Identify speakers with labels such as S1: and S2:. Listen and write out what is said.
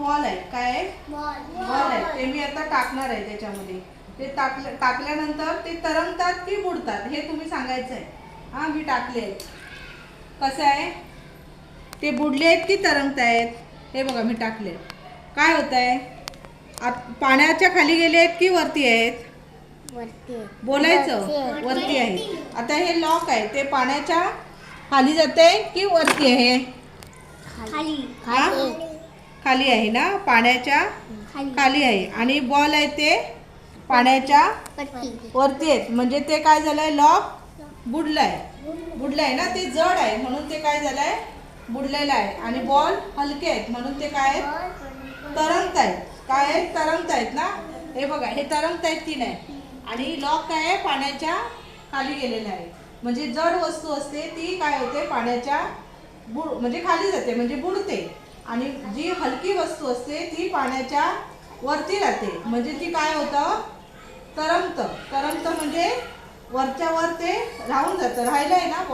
S1: Ball आहे. काय आहे? बॉल. आहे. ते मी आता टाकणार आहे त्याच्यामध्ये. ते टाकल्या टाकल्यानंतर ते तरंगतात की बुडतात हे तुम्ही सांगायचं आहे. हा मी टाकले आहेत. कसं आहे? ते बुडले आहेत की तरंगत आहेत? हे बघा मी टाकले काय होत आहे? आत- पाण्याच्या खाली गेले आहेत की वरती आहेत? बोलायचं? वरती आहे आता हे लॉक आहे. ते पाण्याच्या खाली जाते की वरती आहे?
S2: खाली.
S1: हा? खाली आहे ना? पाण्याच्या खाली. आहे. आणि बॉल आहे ते पाण्याच्या वरती. आहेत. म्हणजे ते काय झालंय? लॉक बुडलाय. बुडलाय ना? ते जड आहे. म्हणून ते काय झालंय? बुडलेलं आहे. आणि बॉल हलके आहेत. म्हणून ते काय आहेत? तरंगत आहेत. काय आहेत? तरंगत आहेत ना? हे बघा. हे तरंगत आहेत की नाही? आणि लॉक काय आहे? पाण्याच्या खाली गेलेलं आहे. म्हणजे जड वस्तू असते ती काय होते? पाण्याच्या बुड म्हणजे खाली जाते. म्हणजे बुडते. आणि जी हलकी वस्तू असते ती पाण्याच्या वरती राहते. म्हणजे ती काय होतं? तरंगतं. तरंगतं म्हणजे वरच्या वर ते राहून जातं. आहे ना?